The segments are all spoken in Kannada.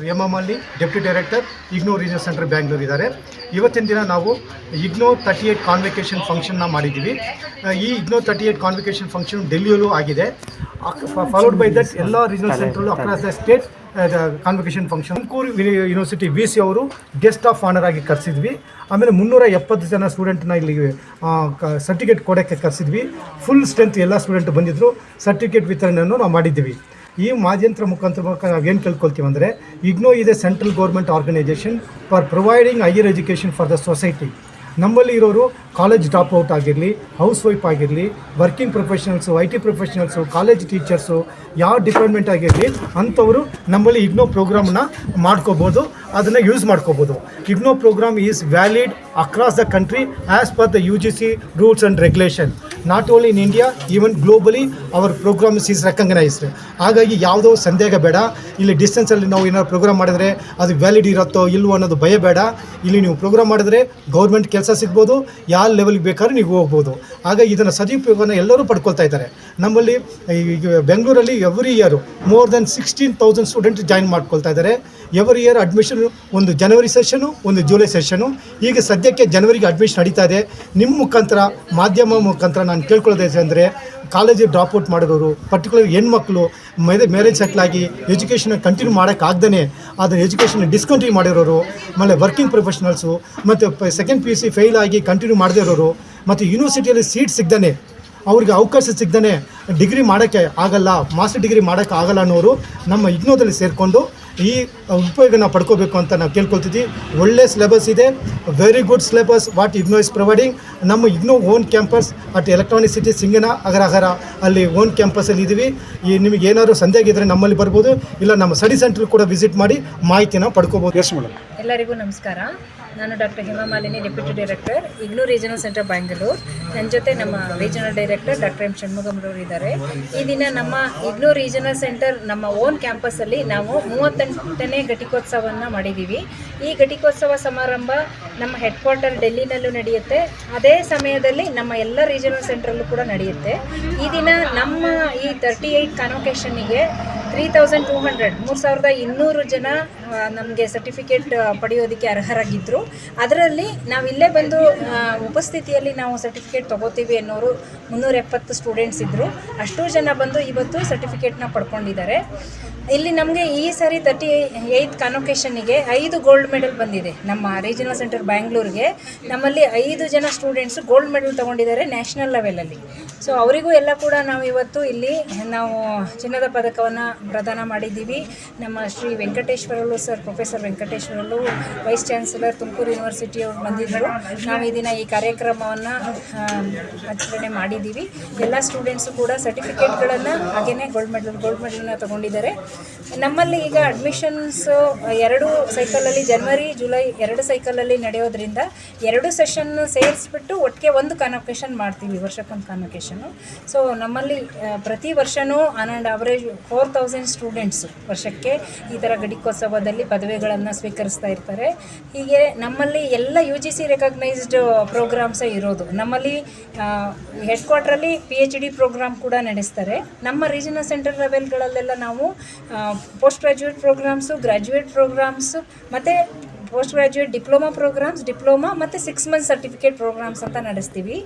ಎಂ ಎಂ ಅಲ್ಲಿ deputy director IGNOU regional centre Bangalore ಇದ್ದಾರೆ. ಇವತ್ತಿನ ದಿನ ನಾವು ಇಗ್ನೋ ತರ್ಟಿ ಏಟ್ ಕಾನ್ವಿಕೇಷನ್ ಫಂಕ್ಷನ್ನ ಮಾಡಿದ್ದೀವಿ. ಈ IGNOU thirty eight convocation function ಡೆಲ್ಲಿಯಲ್ಲೂ ಆಗಿದೆ. ಫಾಲೋಡ್ ಬೈ ದಟ್ ಎಲ್ಲ regional ಸೆಂಟ್ರಲ್ಲೂ across the state convocation function Tumakuru university V C ಅವರು ಗೆಸ್ಟ್ ಆಫ್ ಆನರ್ ಆಗಿ ಕರೆಸಿದ್ವಿ. ಆಮೇಲೆ ಮುನ್ನೂರ ಎಪ್ಪತ್ತು ಜನ ಸ್ಟೂಡೆಂಟ್ನ ಇಲ್ಲಿ ಸರ್ಟಿಫಿಕೇಟ್ ಕೊಡೋಕ್ಕೆ ಕರೆಸಿದ್ವಿ. ಫುಲ್ ಸ್ಟ್ರೆಂತ್ ಎಲ್ಲ ಸ್ಟೂಡೆಂಟ್ ಬಂದಿದ್ದರು ಸರ್ಟಿಫಿಕೇಟ್ ವಿತರಣೆಯನ್ನು ನಾವು ಮಾಡಿದ್ದೀವಿ. ಈ ಮಾಧ್ಯಂತ್ರ ಮುಖಾಂತರ ನಾವೇನು ಕೇಳ್ಕೊಳ್ತೀವಿ ಅಂದರೆ ಇಗ್ನೋ ಇದೆ central government organisation for providing higher education for the society ನಮ್ಮಲ್ಲಿ ಇರೋರು ಕಾಲೇಜ್ ಡ್ರಾಪ್ ಔಟ್ ಆಗಿರಲಿ ಹೌಸ್ ವೈಫ್ ಆಗಿರಲಿ working professionals I T professionals college teachers ಯಾವ ಡಿಪಾರ್ಟ್ಮೆಂಟ್ ಆಗಿರಲಿ, ಅಂಥವರು ನಮ್ಮಲ್ಲಿ ಇಗ್ನೋ ಪ್ರೋಗ್ರಾಮ್ನ ಮಾಡ್ಕೋಬೋದು, ಅದನ್ನು ಯೂಸ್ ಮಾಡ್ಕೋಬೋದು. IGNOU programme is valid across the country as per the U G C rules and regulation not only in India even globally our programmes is recognised ಹಾಗಾಗಿ ಯಾವುದೋ ಸಂದೇಹ ಬೇಡ. ಇಲ್ಲಿ ಡಿಸ್ಟೆನ್ಸಲ್ಲಿ ನಾವು ಏನಾದ್ರು ಪ್ರೋಗ್ರಾಮ್ ಮಾಡಿದ್ರೆ ಅದು ವ್ಯಾಲಿಡ್ ಇರುತ್ತೋ ಇಲ್ಲವೋ ಅನ್ನೋದು ಭಯ ಬೇಡ. ಇಲ್ಲಿ ನೀವು ಪ್ರೋಗ್ರಾಮ್ ಮಾಡಿದ್ರೆ ಗೌರ್ಮೆಂಟ್ ಕೆಲಸ ಸಿಗ್ಬೋದು, ಯಾವ ಲೆವೆಲ್ಗೆ ಬೇಕಾದ್ರೂ ನೀವು ಹೋಗ್ಬೋದು. ಹಾಗಾಗಿ ಇದನ್ನು ಸದುಪಯೋಗನ ಎಲ್ಲರೂ ಪಡ್ಕೊಳ್ತಾ ಇದ್ದಾರೆ. ನಮ್ಮಲ್ಲಿ ಈಗ ಬೆಂಗಳೂರಲ್ಲಿ every year more than sixteen thousand student join ಮಾಡ್ಕೊಳ್ತಾ ಇದ್ದಾರೆ. ಎವ್ರಿ ಇಯರ್ ಅಡ್ಮಿಷನ್ ಒಂದು ಜನವರಿ ಸೆಷನು ಒಂದು ಜುಲೈ ಸೆಷನು ಈಗ ಸದ್ಯಕ್ಕೆ ಜನವರಿಗೆ ಅಡ್ಮಿಷನ್ ನಡೀತಾ ಇದೆ. ನಿಮ್ಮ ಮುಖಾಂತರ, ಮಾಧ್ಯಮ ಮುಖಾಂತರ ನಾನು ಕೇಳ್ಕೊಳ್ಳೋದೇ ಅಂದರೆ ಕಾಲೇಜಿಗೆ ಡ್ರಾಪ್ಔಟ್ ಮಾಡಿರೋರು ಪರ್ಟಿಕ್ಯುಲರ್ ಹೆಣ್ಮಕ್ಳು ಮೇರೆ ಮ್ಯಾರೇಜ್ ಸೆಟ್ಲ್ ಆಗಿ ಎಜುಕೇಷನ್ ಕಂಟಿನ್ಯೂ ಮಾಡೋಕ್ಕಾಗ್ದೇ ಅದನ್ನು ಎಜುಕೇಷನ್ ಡಿಸ್ಕಂಟಿನ್ಯೂ ಮಾಡಿರೋರು, ಆಮೇಲೆ ವರ್ಕಿಂಗ್ ಪ್ರೊಫೆಷನಲ್ಸು ಮತ್ತು second P U C fail ಆಗಿ ಕಂಟಿನ್ಯೂ ಮಾಡದೇ ಇರೋರು, ಮತ್ತು ಯೂನಿವರ್ಸಿಟಿಯಲ್ಲಿ ಸೀಟ್ ಸಿಗ್ದೇ ಅವ್ರಿಗೆ ಅವಕಾಶ ಸಿಗ್ದೇ ಡಿಗ್ರಿ ಮಾಡೋಕ್ಕೆ ಆಗಲ್ಲ ಮಾಸ್ಟರ್ ಡಿಗ್ರಿ ಮಾಡೋಕ್ಕೆ ಆಗಲ್ಲ ಅನ್ನೋರು ನಮ್ಮ ಇಗ್ನೋದಲ್ಲಿ ಸೇರಿಕೊಂಡು ಈ ಉಪಯೋಗ ನಾವು ಪಡ್ಕೋಬೇಕು ಅಂತ ನಾವು ಕೇಳ್ಕೊಳ್ತಿದ್ವಿ. ಒಳ್ಳೆ ಸಿಲೆಬಸ್ ಇದೆ. Very good syllabus what IGNOU is providing ನಮ್ಮ IGNOU own campus at electronic city ಸಿಂಗನ ಅಗರ ಅಗರ ಅಲ್ಲಿ ಓನ್ ಕ್ಯಾಂಪಸಲ್ಲಿ ಇದ್ದೀವಿ ಈ ನಿಮಗೆ ಏನಾದರೂ ಸಂದೇಹ ಇದ್ದರೆ ನಮ್ಮಲ್ಲಿ ಬರ್ಬೋದು. ಇಲ್ಲ ನಮ್ಮ ಸ್ಟಡಿ ಸೆಂಟ್ರ್ ಕೂಡ ವಿಸಿಟ್ ಮಾಡಿ ಮಾಹಿತಿನ ಪಡ್ಕೋಬೋದು. ಎಸ್ ಮೇಡಮ್ ಎಲ್ಲರಿಗೂ ನಮಸ್ಕಾರ. ನಾನು doctor Hemamalini deputy director IGNOU regional centre Bangalore. ನನ್ನ ಜೊತೆ ನಮ್ಮ ರೀಜನಲ್ ಡೈರೆಕ್ಟರ್ ಡಾಕ್ಟರ್ ಎಂ ಷಣ್ಮುಗಮ್ರವರು ಇದ್ದಾರೆ. ಈ ದಿನ ನಮ್ಮ ಇಗ್ನೂ ರೀಜನಲ್ ಸೆಂಟರ್, ನಮ್ಮ ಓನ್ ಕ್ಯಾಂಪಸ್ಸಲ್ಲಿ ನಾವು ಮೂವತ್ತೆಂಟನೇ ಘಟಿಕೋತ್ಸವವನ್ನು ಮಾಡಿದ್ದೀವಿ. ಈ ಘಟಿಕೋತ್ಸವ ಸಮಾರಂಭ ನಮ್ಮ ಹೆಡ್ ಕ್ವಾರ್ಟರ್ ಡೆಲ್ಲಿನಲ್ಲೂ ನಡೆಯುತ್ತೆ. ಅದೇ ಸಮಯದಲ್ಲಿ ನಮ್ಮ ಎಲ್ಲ ರೀಜನಲ್ ಸೆಂಟ್ರಲ್ಲೂ ಕೂಡ ನಡೆಯುತ್ತೆ. ಈ ದಿನ ನಮ್ಮ ಈ ತರ್ಟಿ ಏಯ್ಟ್ ಕಾನ್ವೊಕೇಶನ್ನಿಗೆ ತ್ರೀ ತೌಸಂಡ್ ಟೂ ಹಂಡ್ರೆಡ್ ಮೂರು ಸಾವಿರದ ಇನ್ನೂರು ಜನ ನಮಗೆ ಸರ್ಟಿಫಿಕೇಟ್ ಪಡೆಯೋದಕ್ಕೆ ಅರ್ಹರಾಗಿದ್ದರು ಅದರಲ್ಲಿ ನಾವು ಇಲ್ಲೇ ಬಂದು ಉಪಸ್ಥಿತಿಯಲ್ಲಿ ನಾವು ಸರ್ಟಿಫಿಕೇಟ್ ತೊಗೋತೀವಿ ಅನ್ನೋರು ಮುನ್ನೂರ ಎಪ್ಪತ್ತು ಸ್ಟೂಡೆಂಟ್ಸ್ ಇದ್ದರು ಅಷ್ಟು ಜನ ಬಂದು ಇವತ್ತು ಸರ್ಟಿಫಿಕೇಟ್ನ ಪಡ್ಕೊಂಡಿದ್ದಾರೆ. ಇಲ್ಲಿ ನಮಗೆ ಈ ಸಾರಿ ತರ್ಟಿ ಏಯ್ತ್ ಕಾನ್ವೊಕೇಶನ್ನಿಗೆ ಐದು ಗೋಲ್ಡ್ ಮೆಡಲ್ ಬಂದಿದೆ. ನಮ್ಮ ರೀಜನಲ್ ಸೆಂಟರ್ ಬ್ಯಾಂಗ್ಳೂರಿಗೆ ನಮ್ಮಲ್ಲಿ ಐದು ಜನ ಸ್ಟೂಡೆಂಟ್ಸ್ ಗೋಲ್ಡ್ ಮೆಡಲ್ ತೊಗೊಂಡಿದ್ದಾರೆ ನ್ಯಾಷನಲ್ ಲೆವೆಲಲ್ಲಿ ಸೊ ಅವರಿಗೂ ಎಲ್ಲ ಕೂಡ ನಾವು ಇವತ್ತು ಇಲ್ಲಿ ನಾವು ಚಿನ್ನದ ಪದಕವನ್ನು ಪ್ರದಾನ ಮಾಡಿದ್ದೀವಿ. ನಮ್ಮ Shri Venkateshwarlu sir professor Venkateshwarlu vice chancellor Tumakuru ಯೂನಿವರ್ಸಿಟಿಯವರು ಬಂದಿದ್ದರು. ನಾವು ಈ ದಿನ ಈ ಕಾರ್ಯಕ್ರಮವನ್ನು ಆಚರಣೆ ಮಾಡಿದ್ದೀವಿ. ಎಲ್ಲ ಸ್ಟೂಡೆಂಟ್ಸು ಕೂಡ ಸರ್ಟಿಫಿಕೇಟ್ಗಳನ್ನು ಹಾಗೆಯೇ ಗೋಲ್ಡ್ ಮೆಡಲ್ ಗೋಲ್ಡ್ ಮೆಡಲ್ನ ತೊಗೊಂಡಿದ್ದಾರೆ. ನಮ್ಮಲ್ಲಿ ಈಗ ಅಡ್ಮಿಷನ್ಸ್ ಎರಡು ಸೈಕಲಲ್ಲಿ ಜನವರಿ ಜುಲೈ ಎರಡು ಸೈಕಲಲ್ಲಿ ನಡೆಯೋದ್ರಿಂದ ಎರಡು ಸೆಷನ್ ಸೇರಿಸ್ಬಿಟ್ಟು ಒಟ್ಟಿಗೆ ಒಂದು ಕಾನ್ವೊಕೇಶನ್ ಮಾಡ್ತೀವಿ, ವರ್ಷಕ್ಕೊಂದು ಕಾನ್ವೊಕೇಶನು ಸೊ ನಮ್ಮಲ್ಲಿ ಪ್ರತಿ ವರ್ಷವೂ on and average four thousand students ವರ್ಷಕ್ಕೆ ಈ ಥರ ಘಟಿಕೋತ್ಸವದಲ್ಲಿ ಪದವಿಗಳನ್ನು ಸ್ವೀಕರಿಸ್ತಾ ಇರ್ತಾರೆ. ಹೀಗೆ ನಮ್ಮಲ್ಲಿ ಎಲ್ಲ ಯು ಜಿ ಸಿ ರೆಕಗ್ನೈಸ್ಡ್ ಪ್ರೋಗ್ರಾಮ್ಸೇ ಇರೋದು. ನಮ್ಮಲ್ಲಿ ಹೆಡ್ ಕ್ವಾರ್ಟ್ರಲ್ಲಿ ಪಿ ಎಚ್ ಡಿ ಪ್ರೋಗ್ರಾಮ್ ಕೂಡ ನಡೆಸ್ತಾರೆ. ನಮ್ಮ ರೀಜನಲ್ ಸೆಂಟರ್ ಲೆವೆಲ್ಗಳಲ್ಲೆಲ್ಲ ನಾವು post graduate programmes graduate programmes ಮತ್ತು post graduate diploma programmes diploma ಮತ್ತು ಸಿಕ್ಸ್ ಮಂತ್ ಸರ್ಟಿಫಿಕೇಟ್ ಪ್ರೋಗ್ರಾಮ್ಸ್ ಅಂತ ನಡೆಸ್ತೀವಿ.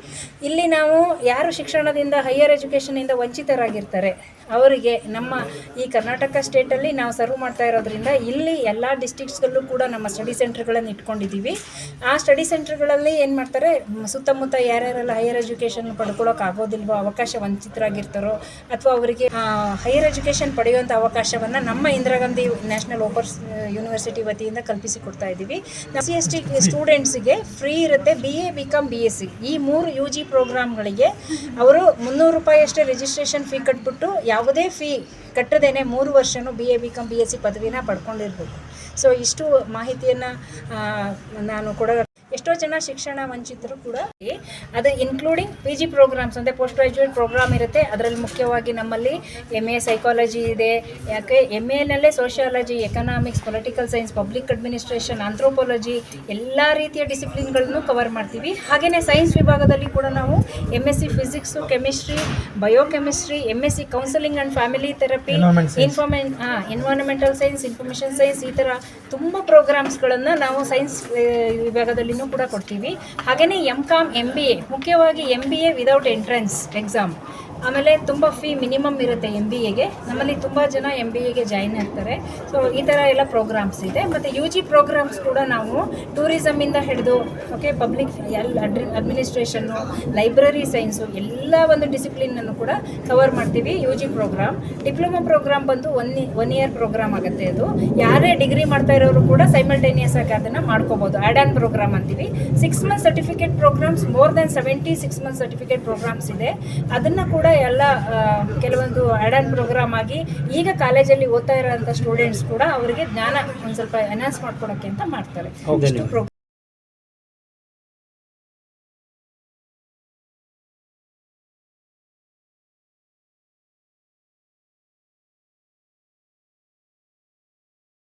ಇಲ್ಲಿ ನಾವು ಯಾರು ಶಿಕ್ಷಣದಿಂದ ಹೈಯರ್ ಎಜುಕೇಷನಿಂದ ವಂಚಿತರಾಗಿರ್ತಾರೆ ಅವರಿಗೆ ನಮ್ಮ ಈ ಕರ್ನಾಟಕ ಸ್ಟೇಟಲ್ಲಿ ನಾವು ಸರ್ವ್ ಮಾಡ್ತಾ ಇರೋದ್ರಿಂದ ಇಲ್ಲಿ ಎಲ್ಲ ಡಿಸ್ಟಿಕ್ಸ್ಗಳಲ್ಲೂ ಕೂಡ ನಮ್ಮ ಸ್ಟಡಿ ಸೆಂಟರ್ಗಳನ್ನು ಇಟ್ಕೊಂಡಿದ್ದೀವಿ ಆ ಸ್ಟಡಿ ಸೆಂಟರ್ಗಳಲ್ಲಿ ಏನು ಮಾಡ್ತಾರೆ, ಸುತ್ತಮುತ್ತ ಯಾರ್ಯಾರೆಲ್ಲ ಹೈಯರ್ ಎಜುಕೇಷನ್ ಪಡ್ಕೊಳ್ಳೋಕೆ ಆಗೋದಿಲ್ವೋ, ಅವಕಾಶ ವಂಚಿತರಾಗಿರ್ತಾರೋ, ಅಥವಾ ಅವರಿಗೆ ಹೈಯರ್ ಎಜುಕೇಷನ್ ಪಡೆಯುವಂಥ ಅವಕಾಶವನ್ನು ನಮ್ಮ ಇಂದಿರಾ ಗಾಂಧಿ ನ್ಯಾಷನಲ್ ಓಪರ್ಸ್ ಯೂನಿವರ್ಸಿಟಿ ವತಿಯಿಂದ ಕಲ್ಪಿಸಿಕೊಡ್ತಾ ಇದ್ದೀವಿ ಸಿ ಎಸ್ ಟಿ ಸ್ಟೂಡೆಂಟ್ಸಿಗೆ ಫ್ರೀ ಇರುತ್ತೆ B A B com B S C ಈ ಮೂರು ಯು ಜಿ ಪ್ರೋಗ್ರಾಮ್ಗಳಿಗೆ ಅವರು ಮುನ್ನೂರು ರೂಪಾಯಿ ಅಷ್ಟೇ ರಿಜಿಸ್ಟ್ರೇಷನ್ ಫೀ ಕಟ್ಬಿಟ್ಟು ಯಾವುದೇ ಫೀ ಕಟ್ಟದೇನೆ ಮೂರು ವರ್ಷನೂ B A B Com B S C ಪದವಿನ ಪಡ್ಕೊಂಡಿರ್ಬೇಕು ಸೊ ಇಷ್ಟು ಮಾಹಿತಿಯನ್ನು ನಾನು ಕೊಡ ಎಷ್ಟೋ ಜನ ಶಿಕ್ಷಣ ವಂಚಿತರು ಕೂಡ ಅದು ಇನ್ಕ್ಲೂಡಿಂಗ್ ಪಿ ಜಿ ಪ್ರೋಗ್ರಾಮ್ಸ್ ಅಂದರೆ ಪೋಸ್ಟ್ ಗ್ರಾಜ್ಯುಯೇಟ್ ಪ್ರೋಗ್ರಾಮ್ ಇರುತ್ತೆ. ಅದರಲ್ಲಿ ಮುಖ್ಯವಾಗಿ ನಮ್ಮಲ್ಲಿ ಎಂ ಎ ಸೈಕಾಲಜಿ ಇದೆ. ಯಾಕೆ M ಎನಲ್ಲೇ sociology economics political science public administration anthropology ಎಲ್ಲ ರೀತಿಯ ಡಿಸಿಪ್ಲಿನ್ಗಳನ್ನು ಕವರ್ ಮಾಡ್ತೀವಿ. ಹಾಗೆಯೇ ಸೈನ್ಸ್ ವಿಭಾಗದಲ್ಲಿ ಕೂಡ ನಾವು M S C physics chemistry biochemistry M S C counselling and family therapy ಇನ್ಫಾರ್ಮೆ. ಇನ್ಫಾರ್ಮೆನ್ ಹಾಂ ಎನ್ವೈರನ್ಮೆಂಟಲ್ ಸೈನ್ಸ್ ಇನ್ಫಾರ್ಮೇಷನ್ ಸೈನ್ಸ್ ಈ ಥರ ತುಂಬ ಪ್ರೋಗ್ರಾಮ್ಸ್ಗಳನ್ನು ನಾವು ಸೈನ್ಸ್ ವಿಭಾಗದಲ್ಲಿನೂ ಕೂಡ ಕೊಡ್ತೀವಿ. ಹಾಗೆಯೇ M com M B A ಮುಖ್ಯವಾಗಿ M B A without entrance exam ಆಮೇಲೆ ತುಂಬ ಫೀ ಮಿನಿಮಮ್ ಇರುತ್ತೆ ಎಂ ಬಿ ಎಗೆ ನಮ್ಮಲ್ಲಿ ತುಂಬ ಜನ ಎಂ ಬಿ ಎಗೆ ಜಾಯಿನ್ ಆಗ್ತಾರೆ. ಸೊ ಈ ಥರ ಎಲ್ಲ ಪ್ರೋಗ್ರಾಮ್ಸ್ ಇದೆ. ಮತ್ತು ಯು ಜಿ ಪ್ರೋಗ್ರಾಮ್ಸ್ ಕೂಡ ನಾವು ಟೂರಿಸಮಿಂದ ಹಿಡಿದು ಓಕೆ ಪಬ್ಲಿಕ್ ಎಲ್ಲ ಅಡ್ರಿ ಅಡ್ಮಿನಿಸ್ಟ್ರೇಷನ್ನು ಲೈಬ್ರರಿ ಸೈನ್ಸು ಎಲ್ಲ ಒಂದು ಡಿಸಿಪ್ಲಿನನ್ನು ಕೂಡ ಕವರ್ ಮಾಡ್ತೀವಿ U G programme diploma programme ಬಂದು ಒನ್ ಒನ್ ಇಯರ್ ಪ್ರೋಗ್ರಾಮ್ ಆಗುತ್ತೆ ಅದು. ಯಾರೇ ಡಿಗ್ರಿ ಮಾಡ್ತಾ ಇರೋರು ಕೂಡ ಸೈಮಲ್ಟೇನಿಯಸ್ ಆಗಿ ಅದನ್ನು ಮಾಡ್ಕೋಬೋದು. ಆ್ಯಡ್ ಆನ್ ಪ್ರೋಗ್ರಾಮ್ ಅಂತೀವಿ. Six month certificate programmes more than seventy six month certificate programmes ಇದೆ. ಅದನ್ನು ಕೂಡ ಎಲ್ಲ ಆ, ಕೆಲವೊಂದು ಆ್ಯಡ್ ಆನ್ ಪ್ರೋಗ್ರಾಮ್ ಆಗಿ ಈಗ ಕಾಲೇಜಲ್ಲಿ ಓದ್ತಾ ಇರೋಂಥ ಸ್ಟೂಡೆಂಟ್ಸ್ ಕೂಡ ಅವರಿಗೆ ಜ್ಞಾನ ಒಂದು ಸ್ವಲ್ಪ ಎನ್ಹಾನ್ಸ್ ಮಾಡ್ಕೊಳಕ್ಕೆ ಅಂತ ಮಾಡ್ತಾರೆ.